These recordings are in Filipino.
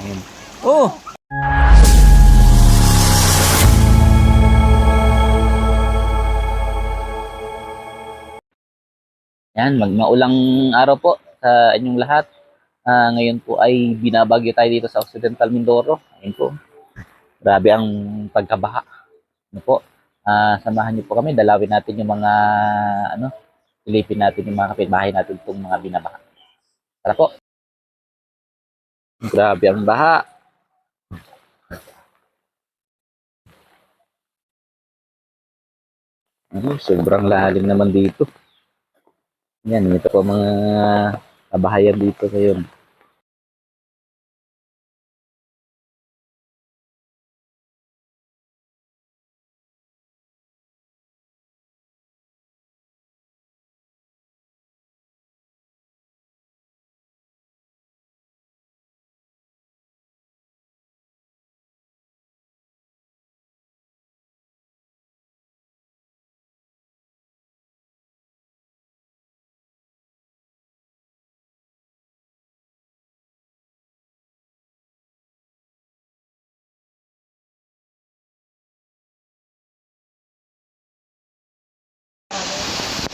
Ayan. Oh! Yan, magmaulang araw po sa inyong lahat. Ah, ngayon po ay binabagyo tayo dito sa Occidental Mindoro. Ayun po. Grabe ang pagkabaha. Ano po? Ah, samahan niyo po kami. Dalawin natin yung mga ano, silipin natin yung mga kapitbahay natin itong mga binabaha. Tara po. Grabe ang baha. Ano, sobrang lalim naman dito. Yan, ito po mga kabahayan dito ngayon.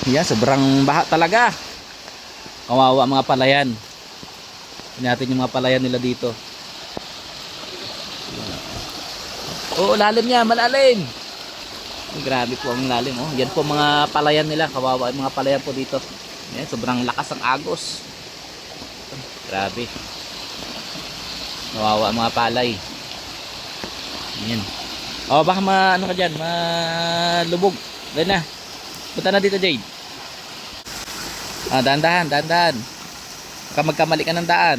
Yan, sobrang baha talaga. Kawawa mga palayan. Tingnan natin yung mga palayan nila dito. Oo, lalim niya, malalim. Grabe po ang lalim, oh. Yan po mga palayan nila, kawawa yung mga palayan po dito. Yan, sobrang lakas ang agos. Grabe. Kawawa mga palay. Yan. Oh, baka ma ano ka diyan, malubog. Dahil na. Punta na dito, Jade. Ah, dahan-dahan, dahan-dahan. Baka magkamali ka ng daan.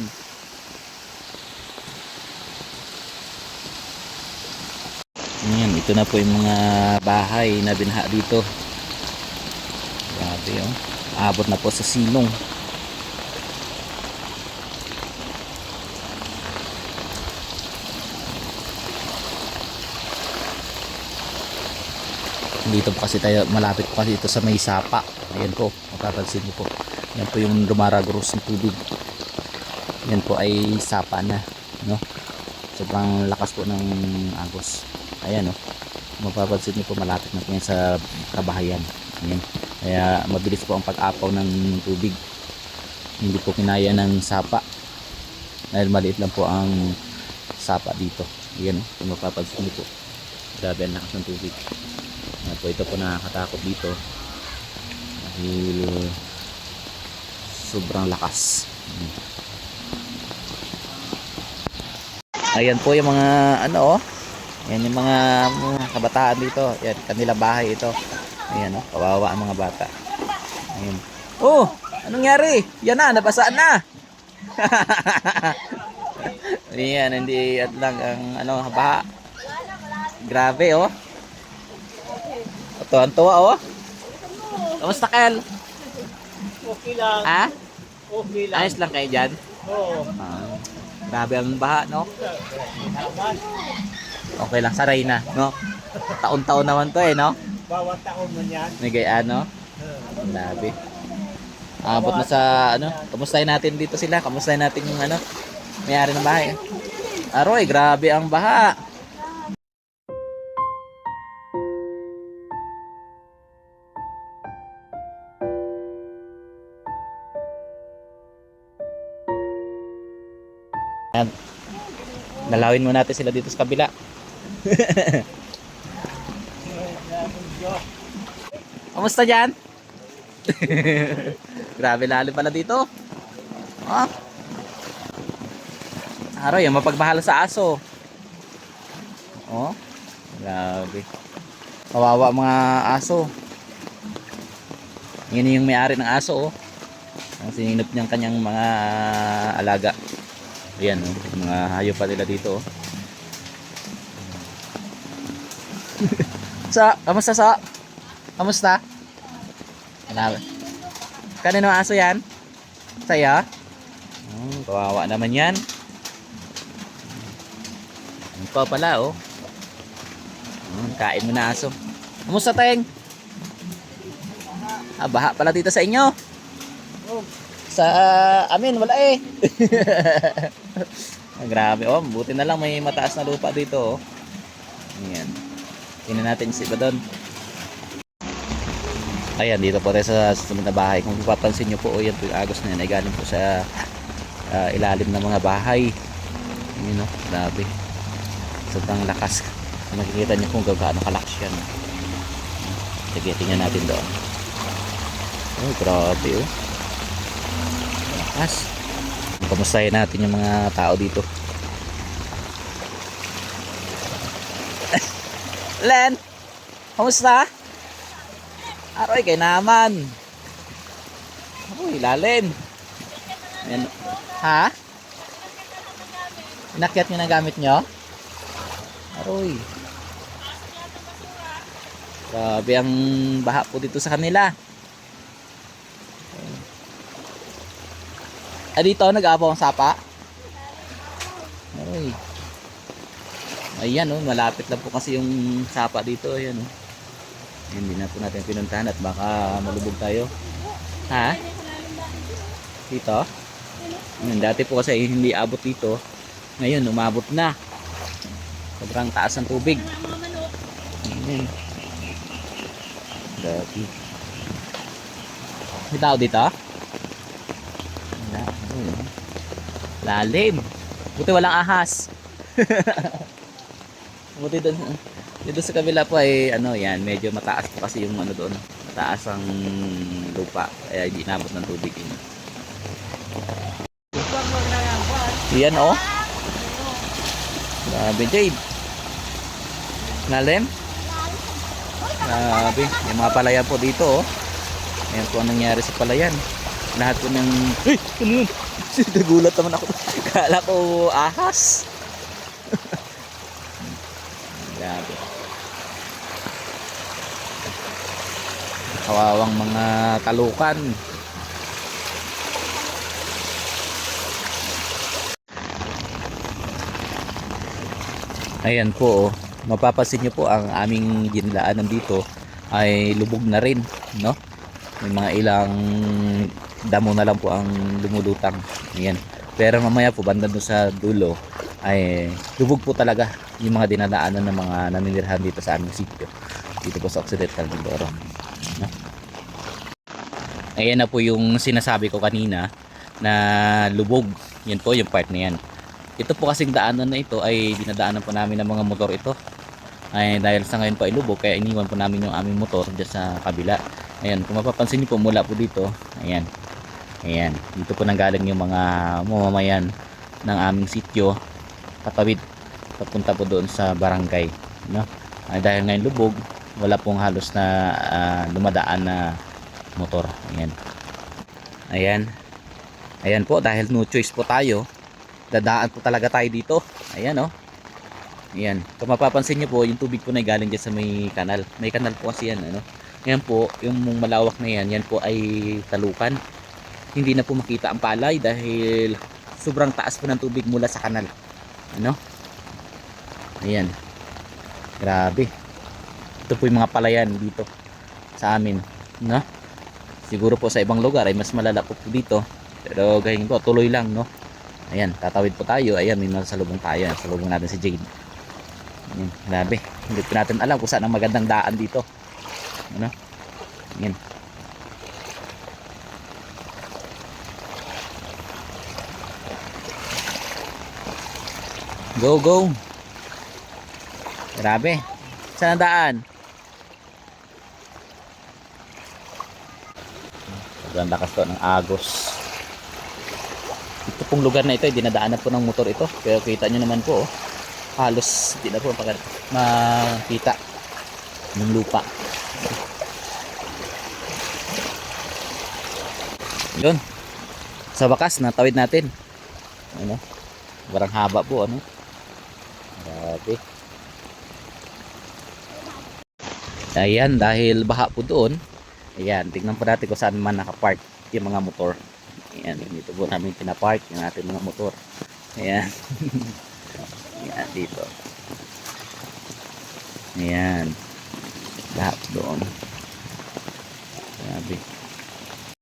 Ayan, ito na po yung mga bahay na binha dito. Grabe oh. Abot na po sa silong. dito po kasi tayo malapit po kasi ito sa may sapa ayan po mapapansin niyo po. Yan po yung lumaragros ng tubig. Yan po ay sapa na no? Sobrang lakas po ng agos. Ayan no? Mapapansin niyo po malapit na po yan sa kabahayan. Ayan. Kaya mabilis po ang pag-apaw ng tubig. Hindi po kinaya ng sapa. Dahil maliit lang po ang sapa dito. Ayan no? Mapapansin niyo po. Grabe ang lakas ng tubig. Po ito po nakakatakot dito dahil sobrang lakas. Ayan po yung mga ano oh. Yan yung mga, mga kabataan dito. Yan kanilang bahay ito. Ayan oh. Kawawa ang mga bata. Ayan. Oh! Anong nangyari? Yan na nabasaan na! Ayan hindi at lang ang ano baha. Grabe oh. Ang tuwa oh. Kamusta Kel? Okay lang. Ha? Okay lang. Ayos lang kayo dyan? Oo. Ah, grabe ang baha, no? Okay lang, saray na, no? Taon-taon naman to eh, no? Bawat taon mo yan. May gayaan, no? Ang Grabe. Abot na sa, ano, kamustahin natin dito sila. Kamustahin natin yung, ano, may-ari ng bahay. Aroy, grabe ang baha. Yan. Dalawin mo natin sila dito sa kabila. Kamusta dyan? Grabe lalim pala dito. Oh. Araw yung mapagbahala sa aso. Oh. Grabe. Kawawa mga aso. Yan yung may-ari ng aso oh. Ang sininop niyang kanyang mga alaga. Ayan oh, mga hayop pa nila dito oh. sa, kamusta sa? Kamusta? Wala. Kanino aso yan? Saya? Hmm, kawawa naman yan. Ano pa pala oh. Hmm, kain mo na aso. Kamusta tayeng? Ah, baha pala dito sa inyo. Sa amin, wala eh. Ah, grabe. Oh, buti na lang may mataas na lupa dito. Oh. Ayan. Tingnan natin si doon. Ayan, dito po tayo sa susunod na bahay. Kung papansin nyo po, oh, yan po yung agos na yan ay galing po sa ah, ilalim ng mga bahay. Ayan, oh, grabe. Sobrang lakas. Makikita nyo kung gaano kalakas yan. Sige, tingnan natin doon. Oh, grabe oh. Lakas. Kamustahin natin yung mga tao dito. Len! Kamusta? Aroy, kay naman. Aroy, lalim. Yan. Ha? Inakyat nyo na gamit nyo? Aroy. Grabe ang baha po dito sa kanila. Ah, dito nag-aapaw ang sapa? Aroy. Ayan oh, malapit lang po kasi yung sapa dito. Ayan oh. Hindi na po natin pinuntahan at baka malubog tayo. Ha? Dito? Ayan, dati po kasi hindi abot dito. Ngayon, umabot na. Sobrang taas ng tubig. Ayan. Dati. Tao dito? Wala. Ayun. Lalim. Buti walang ahas. Buti doon. Dito sa kabila po ay ano yan, medyo mataas po kasi yung ano doon. Mataas ang lupa. Kaya hindi inabot ng tubig yun. Yan oh. Grabe Jade. Lalim. Grabe. Yung mga palayan po dito oh. Ayan po ang nangyari sa palayan. Lahat po ng... Uy! Ano yun? Nagulat naman ako. Kala ko ahas. Grabe. Kawawang mga talukan. Ayan po, oh. mapapansin nyo po ang aming ginlaan dito ay lubog na rin, no? May mga ilang damo na lang po ang lumulutang. Ayan. Pero mamaya po, banda doon sa dulo, ay lubog po talaga yung mga dinadaanan ng mga naninirahan dito sa aming sitio. Dito po sa Occidental Mindoro. Ayan na po yung sinasabi ko kanina na lubog. Yan po yung part na yan. Ito po kasing daanan na ito ay dinadaanan po namin ng mga motor ito. Ay dahil sa ngayon po ay lubog kaya iniwan po namin yung aming motor dyan sa kabila. Ayan, kung mapapansin niyo po mula po dito, ayan. Ayan, dito po nanggaling yung mga mamamayan ng aming sityo patawid papunta po doon sa barangay, no? Ay dahil ngayon lubog, wala pong halos na ah, dumadaan na motor. Ayan. Ayan. Ayan po dahil no choice po tayo dadaan po talaga tayo dito ayan oh ayan kung mapapansin nyo po yung tubig po na galing dyan sa may kanal may kanal po kasi yan ano ngayon po yung malawak na yan yan po ay talukan hindi na po makita ang palay dahil sobrang taas po ng tubig mula sa kanal ano ayan grabe ito po yung mga palayan dito sa amin no siguro po sa ibang lugar ay mas malala po, po dito pero gayon po tuloy lang no Ayan, tatawid po tayo. Ayan, may salubong tayo. Salubong natin si Jade. Ayan, grabe. Hindi po natin alam kung saan ang magandang daan dito. Ano? Ayan. Go, go. Grabe. Saan ang daan? Sobrang lakas to ng agos. Ito pong lugar na ito ay dinadaanan po ng motor ito. Pero kita nyo naman po oh, halos hindi na po makita ng lupa. Yun. Sa wakas natawid natin. Ano? Barang haba po ano grabe ayan dahil baha po doon ayan tignan po natin kung saan man nakapark yung mga motor Ayan, dito po namin pinapark yung ating mga motor. Ayan. Ayan, dito. Ayan. Lahat doon.